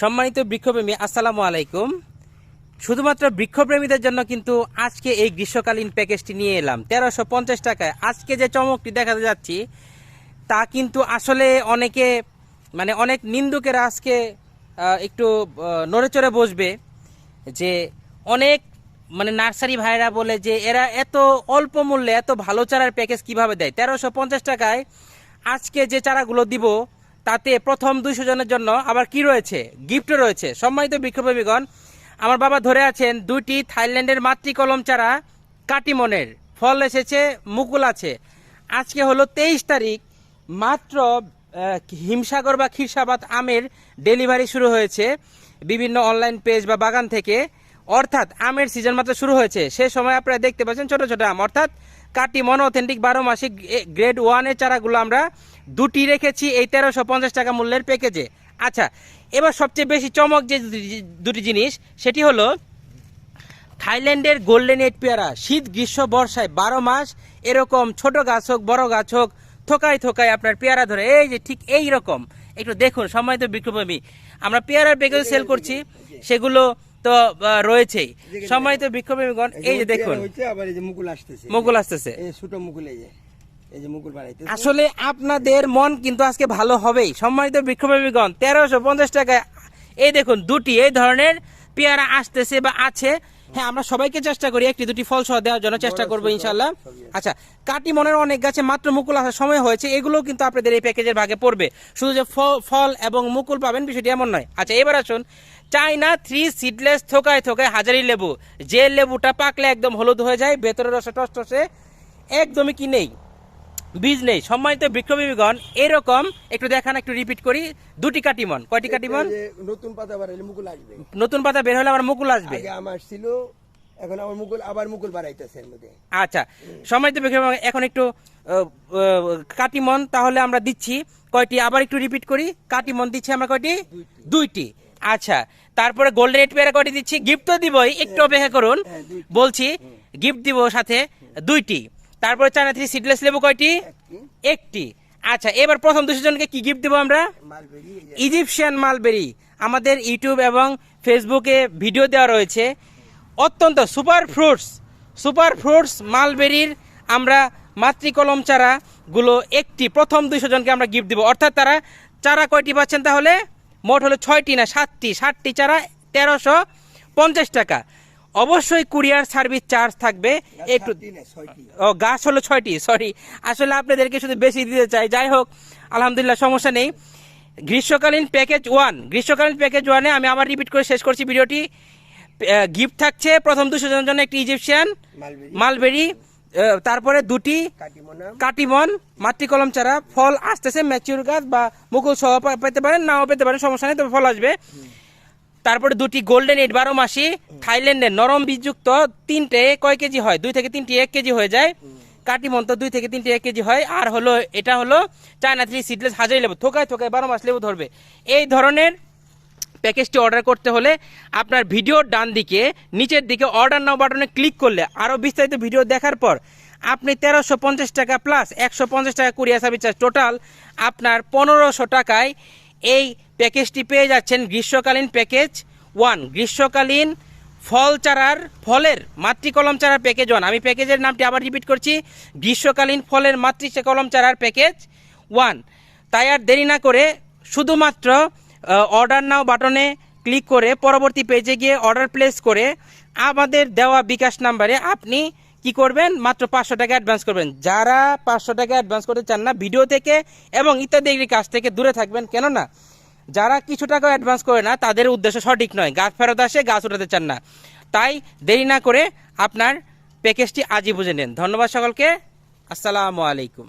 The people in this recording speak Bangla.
সম্মানিত বৃক্ষপ্রেমী, আসসালামু আলাইকুম। শুধুমাত্র বৃক্ষপ্রেমীদের জন্য কিন্তু আজকে এই গ্রীষ্মকালীন প্যাকেজটি নিয়ে এলাম। তেরোশো পঞ্চাশ টাকায়। আজকে যে চমকটি দেখাতে যাচ্ছি, তা কিন্তু আসলে অনেকে মানে অনেক নিন্দুকেরা আজকে একটু নড়েচড়ে বসবে যে অনেক মানে নার্সারি ভাইরা বলে যে এরা এত অল্প মূল্যে এত ভালো চারার প্যাকেজ কীভাবে দেয়? তেরোশো পঞ্চাশ টাকায় আজকে যে চারাগুলো দিব তাতে প্রথম দুইশো জনের জন্য আবার কি রয়েছে? গিফটও রয়েছে। সম্মানিত বৃক্ষপ্রেমীগণ আমার বাবা ধরে আছেন, দুইটি থাইল্যান্ডের মাতৃকলম চারা কাটিমনের। ফল এসেছে, মুকুল আছে। আজকে হলো তেইশ তারিখ। মাত্র হিমসাগর বা ক্ষীরসাবাদ আমের ডেলিভারি শুরু হয়েছে বিভিন্ন অনলাইন পেজ বা বাগান থেকে। অর্থাৎ আমের সিজন মাত্র শুরু হয়েছে। সে সময় আপনারা দেখতে পাচ্ছেন ছোট ছোট আম। অর্থাৎ কাটি মন অথেন্টিক বারো মাসিক গ্রেড ওয়ানের চারাগুলো আমরা দুটি রেখেছি এই তেরোশো পঞ্চাশ টাকা মূল্যের প্যাকেজে আচ্ছা এবার সবচেয়ে বেশি চমক যে দুটি- জিনিস, সেটি হলো থাইল্যান্ডের গোল্ডেন এইট পেয়ারা, শীত, গ্রীষ্ম, বর্ষায় বারো মাস, এরকম ছোট গাছ হোক, বড় গাছ হোক, থোকায় থোকায় আপনার পেয়ারা ধরে, এই যে ঠিক এই রকম একটু দেখুন, সম্মানিত বিক্ষোভী আমরা পেয়ারার প্যাকেজ সেল করছি, সেগুলো তো রয়েছেই। সম্মানিত বিক্ষোভীগণ এই যে দেখুন। আবার এই যে মুকুল আসতেছে। মুকুল আসতেছে। এই ছোট মুকুল এই যে আসলে আপনাদের মন কিন্তু আজকে ভালো হবেই। সম্মানিত বিক্ষোভীগণ তেরোশো পঞ্চাশ টাকায় এই দেখুন দুটি এই ধরনের পেয়ারা আসতেছে বা আছে। হ্যাঁ আমরা সবাইকে চেষ্টা করি একটি দুটি ফল সহ দেওয়ার জন্য চেষ্টা করব ইনশাল্লাহ আচ্ছা কাটি মনের অনেক গাছে মাত্র মুকুল আসার সময় হয়েছে এগুলো কিন্তু আপনাদের এই প্যাকেজের ভাগে পড়বে। শুধু যে ফল এবং মুকুল পাবেন বিষয়টি এমন নয়। আচ্ছা এবার আসুন। চাইনা থ্রি সিডলেস থোকায় থোকায় হাজারি লেবু। যে লেবুটা পাকলে একদম হলুদ হয়ে যায় ভেতরের রসে টস টসে একদমই কি নেই। বীজ নেই। সম্মানিত বৃক্ষবিগণ এরকম একটু দেখান একটু রিপিট করি। দুটি কাটিমন কয়টি কাটিমন নতুন পাতা বাড়াইলে মুকুল আসবে। নতুন পাতা বের হলে আমার মুকুল আসবে। আগে আমার ছিল এখন আমার মুকুল আবার মুকুল বাড়াইতেছে এর মধ্যে। আচ্ছা সম্মানিত বৃক্ষবিগণ এখন একটু কাটিমন তাহলে আমরা দিচ্ছি কয়টি? আবার একটু রিপিট করি। কাটিমন দিচ্ছি আমরা কয়টি? দুইটি। আচ্ছা তারপরে গোল্ডেন রেড পেয়ারা কয়টি দিচ্ছি? গিফট তো দিবই একটু অপেক্ষা করুন। হ্যাঁ, বলছি গিফট দিব সাথে দুইটি। তারপরে চায়না থ্রি সিডলেস লেবু কয়টি? একটি। আচ্ছা এবার প্রথম দুশো জনকে কি গিফট দেবো আমরা? ইজিপশিয়ান মালবেরি আমাদের ইউটিউব এবং ফেসবুকে ভিডিও দেওয়া রয়েছে। অত্যন্ত সুপার ফ্রুটস সুপার ফ্রুটস মালবেরির আমরা মাতৃকলম চারাগুলো একটি প্রথম দুশো জনকে আমরা গিফট দেবো। অর্থাৎ তারা চারা কয়টি পাচ্ছেন তাহলে? মোট হলো ছয়টি না সাতটি। ষাটটি চারা তেরোশো পঞ্চাশ টাকা। অবশ্যই কুরিয়ার সার্ভিস চার্জ থাকবে। একটু ও গাছ হলো ছয়টি সরি আসলে আপনাদেরকে শুধু বেশি দিতে চাই। যাই হোক আলহামদুলিল্লাহ সমস্যা নেই। গ্রীষ্মকালীন প্যাকেজ ওয়ান গ্রীষ্মকালীন প্যাকেজ ওয়ানে আমি আবার রিপিট করে শেষ করছি ভিডিওটি। গিফট থাকছে প্রথম দুশো জনের জন্য একটি ইজিপশিয়ান মালবেরি। তারপরে দুটি কাটিমোনা। কাটিমন মাতৃকলম চারা ফল আসতেছে ম্যাচিউর গাছ বা মুকুল সহ পেতে পারেন নাও পেতে পারেন সমস্যা নেই তবে ফল আসবে। তারপরে দুটি গোল্ডেন এইট বারো মাসি থাইল্যান্ডের নরম বীজযুক্ত তিনটে কয় কেজি হয়? দুই থেকে তিনটি এক কেজি হয়ে যায়। কাটিমন তো দুই থেকে তিনটি এক কেজি হয়। আর হলো, এটা হলো চায়না থ্রি সিডলেস হাজারি লেবু। থোকায় থোকায় বারো মাস লেবু ধরবে। এই ধরনের প্যাকেজটি অর্ডার করতে হলে আপনার ভিডিওর ডান দিকে, নিচের দিকে অর্ডার নাও বাটনে ক্লিক করলে আরও বিস্তারিত ভিডিও দেখার পর আপনি তেরোশো পঞ্চাশ টাকা প্লাস একশো পঞ্চাশ টাকা কুরিয়ার সার্ভিস চার্জ টোটাল আপনার পনেরোশো টাকায় এই প্যাকেজটি পেয়ে যাচ্ছেন গ্রীষ্মকালীন প্যাকেজ ওয়ান গ্রীষ্মকালীন ফল চারার, ফলের মাতৃকলম চারার প্যাকেজ ওয়ান আমি প্যাকেজের নামটি আবার রিপিট করছি। গ্রীষ্মকালীন ফলের মাতৃ কলম চারার প্যাকেজ ওয়ান তাই আর দেরি না করে শুধুমাত্র অর্ডার নাও বাটনে ক্লিক করে পরবর্তী পেজে গিয়ে অর্ডার প্লেস করে আমাদের দেওয়া বিকাশ নাম্বারে আপনি কি করবেন? মাত্র পাঁচশো টাকা অ্যাডভান্স করবেন। যারা পাঁচশো টাকা অ্যাডভান্স করতে চান না ভিডিও থেকে এবং ইত্যাদি কাজ থেকে দূরে থাকবেন। কেননা, যারা কিছু টাকা অ্যাডভান্স করে না, তাদের উদ্দেশ্য সঠিক নয়। গাছ ফেরত আসে, গাছ উঠাতে চান না। তাই দেরি না করে আপনার প্যাকেজটি আজই বুঝে নেন। ধন্যবাদ সকলকে। আসসালামু আলাইকুম।